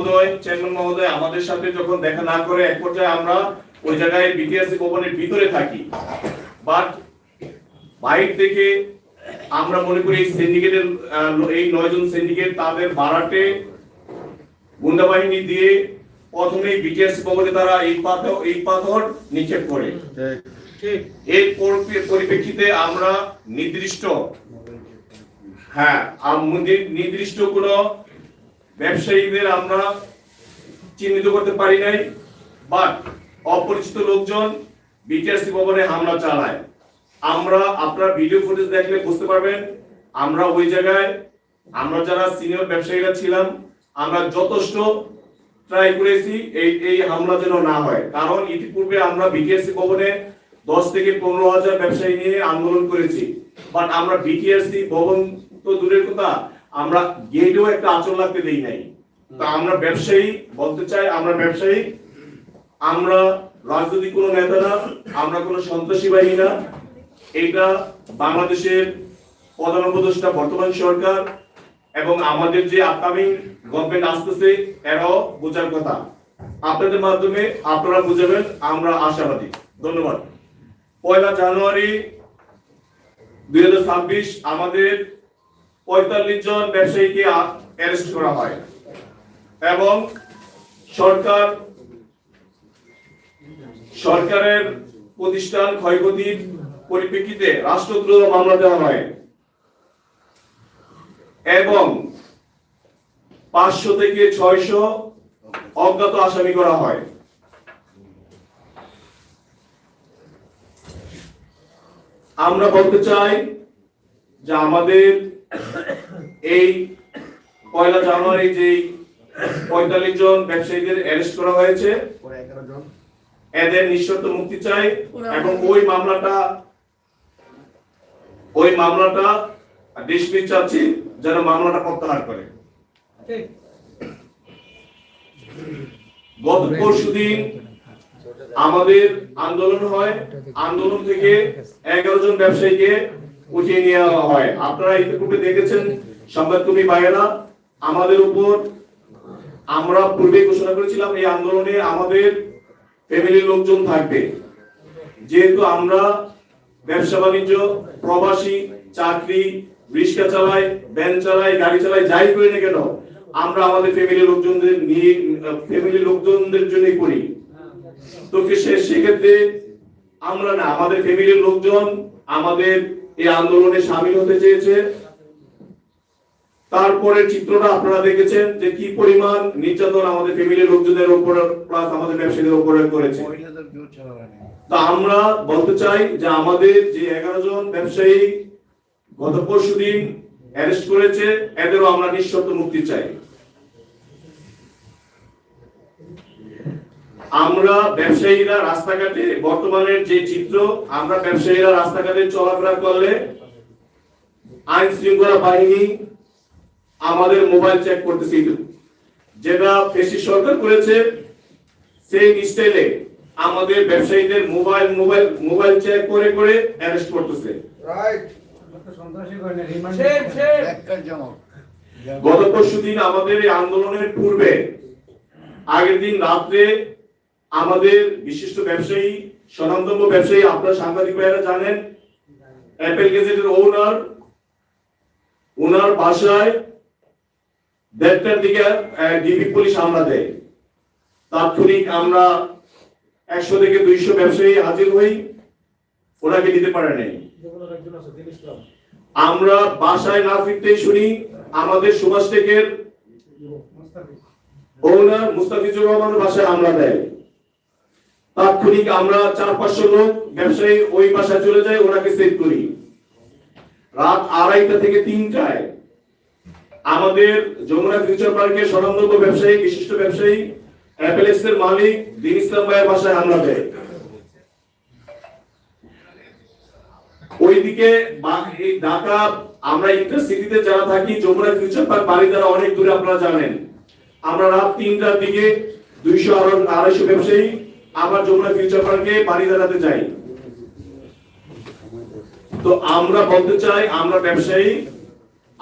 মহোদয় আমাদের সাথে যখন দেখা না করে এক পর্যায়ে আমরা ওই জায়গায় বিটিআরসি ভবনের ভিতরে থাকি। বাট থেকে আমরা মনে করি সিন্ডিকেটের এই নয়জন সিন্ডিকেট তাদের গুন্ডা বাহিনী দিয়ে প্রথমেই বিটিআরসি ভবনে তারা এই পাথর এই পাথর নিক্ষেপ করে। এর পরিপ্রেক্ষিতে আমরা নির্দিষ্ট হ্যাঁ নির্দিষ্ট কোনো ব্যবসায়ীদের আমরা চিহ্নিত করতে পারি নাই বাট অপরিচিত লোকজন বিটিআরসি ভবনে হামলা চালায়। আমরা আপনার ভিডিও ফুটেজ দেখলে বুঝতে পারবেন, আমরা ওই জায়গায়, আমরা যারা সিনিয়র ব্যবসায়ীরা ছিলাম, আমরা যথেষ্ট ট্রাই করেছি এই এই হামলা যেন না হয়। কারণ ইতিপূর্বে আমরা বিটিআরসি ভবনে দশ থেকে পনেরো হাজার ব্যবসায়ী নিয়ে আন্দোলন করেছি। বাট আমরা বিটিআরসি ভবন তো দূরের কথা আমরা গেটেও একটা আচরণ লাগতে দেই নাই। তা আমরা ব্যবসায়ী বলতে চাই, আমরা ব্যবসায়ী, আমরা রাজনৈতিক কোনো নেতা না, আমরা কোনো সন্ত্রাসী বাহিনী না। এটা বাংলাদেশের প্রধান উপদেষ্টা, বর্তমান সরকার এবং আমাদের যে আপকামিং গভর্নমেন্ট আসতেছে, এরাও বোঝার কথা। আপনাদের মাধ্যমে আপনারা বুঝাবেন, আমরা আশাবাদী। ধন্যবাদ। পয়লা জানুয়ারি দুই হাজার ছাব্বিশ, আমাদের পঁয়তাল্লিশ জন ব্যবসায়ীকে অ্যারেস্ট করা হয় এবং সরকার, সরকারের প্রতিষ্ঠান ক্ষয়ক্ষতির পরিপ্রেক্ষিতে রাষ্ট্রদ্রোহ মামলা দেওয়া হয় এবং পাঁচশো থেকে ছয়শো অজ্ঞাত আসামি করা হয়। আমরা বলতে চাই যে আমাদের এই পয়লা জানুয়ারি যেই পঁয়তাল্লিশ জন ব্যবসায়ীদের অ্যারেস্ট করা হয়েছে এদের নিঃশর্ত মুক্তি চাই এবং ওই মামলাটা ওই মামলাটা ডিসমিস চাচ্ছি যেন মামলাটা প্রত্যাহার করে। গত পরশুদিন আমাদের আন্দোলন হয় আন্দোলন থেকে এগারো জন ব্যবসায়ীকে উঠিয়ে নেওয়া হয়। আপনারা ইতিপূর্বে দেখেছেন সংবাদকর্মী ভাইয়েরা আমাদের উপর আমরা পূর্বে ঘোষণা করেছিলাম এই আন্দোলনে আমাদের ফ্যামিলির লোকজন থাকবে। যেহেতু আমরা ব্যবসা বাণিজ্য, প্রবাসী, চাকরি, রিক্সা চালাই ভ্যান চালাই গাড়ি চালাই যাই করি না কেন, আমরা আমাদের ফ্যামিলির লোকজনদের নিয়ে ফ্যামিলির লোকজনদের জন্যই করি। তো সে সেক্ষেত্রে আমরা না, আমাদের ফ্যামিলির লোকজন আমাদের এই আন্দোলনে সামিল হতে চেয়েছে। তারপরে চিত্রটা আপনারা দেখেছেন যে কি পরিমাণ নির্যাতন আমাদের ফ্যামিলির লোকজনের উপর প্লাস আমাদের ব্যবসায়ীদের উপরে করেছে। তো আমরা বলতে চাই যে আমাদের যে এগারো জন ব্যবসায়ী গত পরশু দিন অ্যারেস্ট করেছে এদেরও আমরা নিঃশর্ত মুক্তি চাই। আমরা ব্যবসায়ীরা রাস্তাঘাটে বর্তমানের যে চিত্র আমরা ব্যবসায়ীরা রাস্তাঘাটে চলাফেরা করলে আইন শৃঙ্খলা বাহিনী আমাদের মোবাইল চেক করতেছে যেটা ফেসি সরকার করেছে সেই স্টাইলে আমাদের ব্যবসায়ীদের মোবাইল মোবাইল মোবাইল চেক করে করে অ্যারেস্ট করতেছে। গত পরশু দিন আমাদের এই আন্দোলনের পূর্বে আগের দিন রাত্রে আমাদের বিশিষ্ট ব্যবসায়ী স্বনামধন্য ব্যবসায়ী আপনার সাংবাদিক ভাইয়েরা জানেন অ্যাপেল গেজেটের ওনার ওনার বাসায় দেড়টার দিকে ডিবি পুলিশ হামলা দেয়। তাৎক্ষণিক আমরা একশো থেকে দুইশো ব্যবসায়ী হাজির হই, ওনাকে দিতে পারে নাই। আমরা বাসায় না ফিরতেই শুনি, আমাদের সুভাষ টেকের ওনার মুস্তাফিজুর রহমানের বাসায় হামলা দেয়। তাৎক্ষণিক আমরা চার পাঁচশো লোক ব্যবসায়ী ওই বাসায় চলে যাই, ওনাকে সেভ করি। রাত আড়াইটা থেকে তিনটায় আমাদের যমুনা ফিউচার পার্কের স্বনামধন্য ব্যবসায়ী, বিশিষ্ট ব্যবসায়ী অ্যাপেলেক্স এর মালিক দিন ইসলাম ভাইয়ের বাসায় হামলা দেয় ওইদিকে ঢাকা, আমরা ইন্টারসিটিতে যারা থাকি, যমুনা ফিউচার পার্ক বাড়ি দ্বারা অনেক দূরে আপনারা জানেন। আমরা রাত তিনটার দিকে দুইশো আড়াইশো ব্যবসায়ী আবার যমুনা ফিউচার পার্কে বাড়ি দাঁড়াতে যাই। তো আমরা বলতে চাই, আমরা ব্যবসায়ী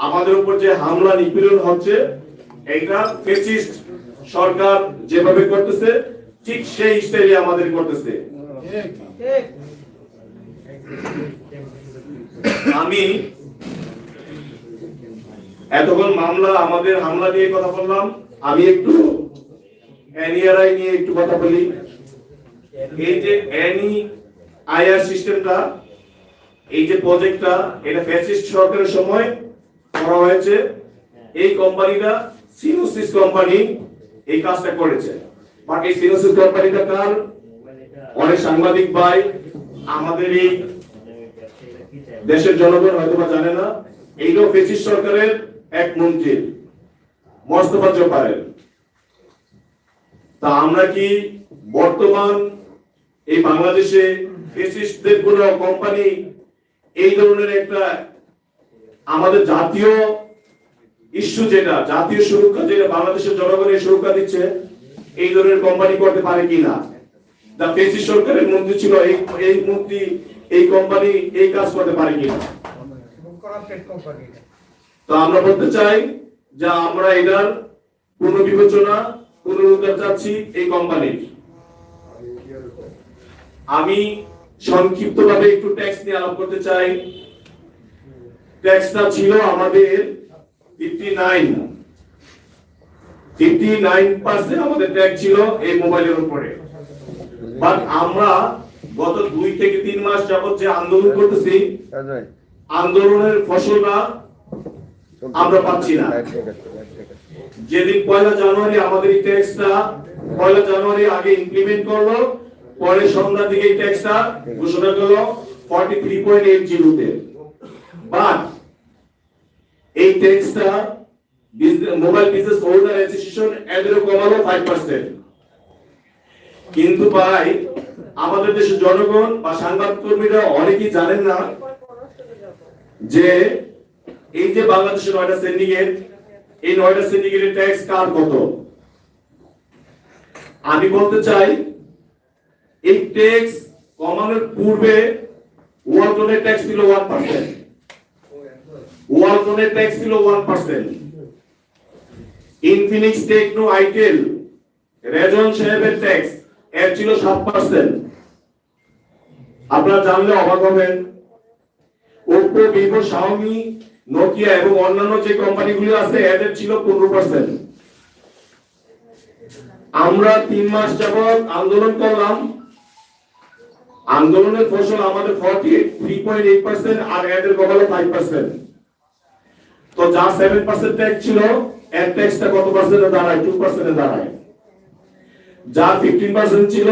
আমাদের উপর যে হামলা নিপীড়ন হচ্ছে এটা ফেসিস্ট সরকার যেভাবে করতেছে, ঠিক সেই স্টাইলে আমাদের করতেছে। আমি এতক্ষণ মামলা, আমাদের হামলা নিয়ে কথা বললাম। আমি একটু এনইআরআই নিয়ে একটু কথা বলি। এই যে এনি আইআর সিস্টেমটা, এই যে প্রজেক্টটা, এটা ফ্যাসিস্ট সরকারের সময় করা হয়েছে। এই কোম্পানিটা সিনোসিস কোম্পানি এই কাজটা করেছে। বাট এই সিনোসিস কোম্পানিটা কার? অনেক সাংবাদিক ভাই, আমাদের এই দেশের জনগণ হয়তো বা জানে না, এইটাও ফেসিস সরকারের এক মন্ত্রী, মোস্তফা জব্বারের। তা আমরা কি বর্তমান এই বাংলাদেশে ফেসিস্টদের কোন কোম্পানি এই ধরনের একটা আমাদের জাতীয় ইস্যু যেটা, জাতীয় সুরক্ষা যেটা বাংলাদেশের জনগণের সুরক্ষা দিচ্ছে, এই ধরনের কোম্পানি করতে পারে কিনা? দা ফেসিস সরকারের মন্ত্রী ছিল এই এই মন্ত্রী, এই কোম্পানি এই কাজ করতে পারে কিনা? তো আমরা বলতে চাই যে আমরা এটার পুনর্বিবেচনা পুনরুদ্ধার চাচ্ছি এই কোম্পানির আমি সংক্ষিপ্তভাবে একটু ট্যাক্স নিয়ে আলাপ করতে চাই। ট্যাক্সটা ছিল আমাদের fifty nine fifty nine percent আমাদের ট্যাক্স ছিল এই মোবাইলের উপরে। বাট আমরা গত দুই থেকে তিন মাস যাবত যে আন্দোলন করতেছি আন্দোলনের ফসলটা আমরা পাচ্ছি না। যেদিন পয়লা জানুয়ারি আমাদের এই ট্যাক্সটা পয়লা জানুয়ারি আগে ইমপ্লিমেন্ট করল পরে সন্ধ্যার দিকে এই ট্যাক্সটা ঘোষণা করল ফর্টি থ্রি পয়েন্ট এইট জিরোতে বাট এই ট্যাক্সটা মোবাইল বিজনেস হোল্ডার অ্যাসোসিয়েশন এদেরও কমালো ফাইভ পার্সেন্ট কিন্তু ভাই, আমাদের দেশের জনগণ বা সাংবাদিক কর্মীরা অনেকেই জানেন না যে এই যে বাংলাদেশের নয়টা সিন্ডিকেট এই নয়টা সিন্ডিকেটের ট্যাক্স কার কত? আমি বলতে চাই, এই ট্যাক্স কমানোর পূর্বে ওয়ালটনের ট্যাক্স ছিল ওয়ান পার্সেন্ট ওয়ালটনের ট্যাক্স ছিল one percent. Infinix Tecno itel Rezon সাহেবের ট্যাক্স, এর ছিল সাত পার্সেন্ট। আপনারা জানলে অবাক হবেন। ওপো ভিভো শাওমি নোকিয়া এবং অন্যান্য যে কোম্পানিগুলো আছে, এদের ছিল পনেরো পার্সেন্ট। আমরা তিন মাস যাবৎ আন্দোলন করলাম। আন্দোলনের ফসল আমাদের forty three point eight percent আর এদের কমালো ফাইভ পার্সেন্ট তো যা সেভেন পার্সেন্ট ট্যাক্স ছিল এর ট্যাক্সটা কত পার্সেন্টে দাঁড়ায়? টু পার্সেন্টে দাঁড়ায়। যা ফিফটিন পার্সেন্ট ছিল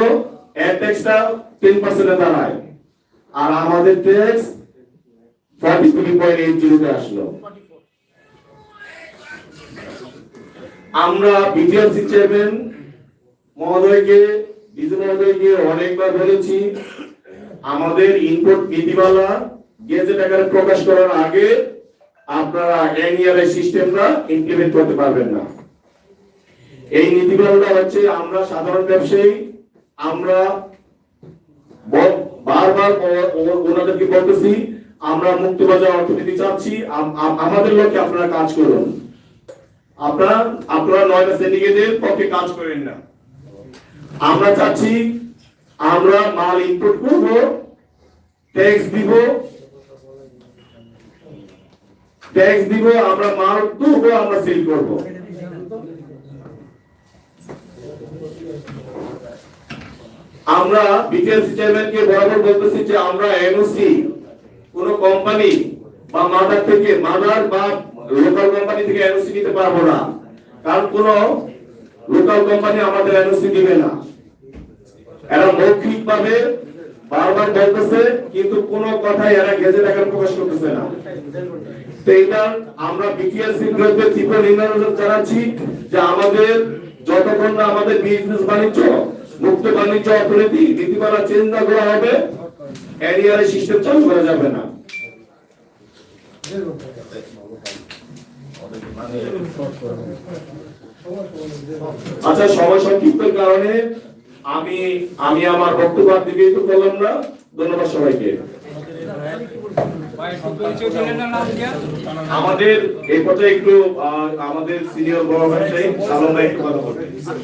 এর ট্যাক্সটা টেন পার্সেন্টে দাঁড়ায়। আর আমাদের tax forty three point eight জিরোতে আসলো। আমরা বিটিআরসি চেয়ারম্যান মহোদয়কে বিজু মহোদয়কে অনেকবার বলেছি, আমাদের ইনপুট নীতিমালা গেজেট আকারে প্রকাশ করার আগে আপনারা এনইআরআই সিস্টেমটা ইমপ্লিমেন্ট করতে পারবেন না। এই নীতিমালাটা হচ্ছে আমরা সাধারণ ব্যবসায়ী, আমরা বারবার ওনাদেরকে বলতেছি, আমরা মুক্তবাজার অর্থনীতি চাচ্ছি, আম- আম- আমাদের লক্ষ্যে আপনারা কাজ করুন। আপনারা আপনারা নয়টা সিন্ডিকেটের পক্ষে কাজ করেন না। আমরা চাচ্ছি, আমরা মাল ইনপুট করব ট্যাক্স দিব ট্যাক্স দিব, আমরা মাল তুলবো, আমরা সেল করব। আমরা চেয়ারম্যানকে বরাবর বলতেছি যে আমরা এনওসি কোন কোম্পানি বা মাদার থেকে মাদার বা লোকাল কোম্পানি থেকে এনওসি নিতে পারব না। কারণ কোন লোকাল কোম্পানি আমাদের এনওসি দিবে না। এরা মৌখিক ভাবে বারবার বলতেছে, কিন্তু কোন কথাই এরা গেজে টাকার প্রকাশ করতেছে না। তো আমরা বিটিএসসি বিরুদ্ধে তীব্র নিন্দা জানাচ্ছি যে আমাদের যতক্ষণ না আমাদের বিজনেস বাণিজ্য, মুক্ত বাণিজ্য অর্থনীতি, নীতিমালা চেঞ্জ না করা হবে এরিয়ার সিস্টেম চালু করা যাবে না। আচ্ছা সময় সংক্ষিপ্তের কারণে আমি আমি আমার বক্তব্য আর তো বললাম না। ধন্যবাদ সবাইকে। আমাদের এই পথে একটু আমাদের সিনিয়র বড় ভাই সালন ভাই একটু কথা বলবেন।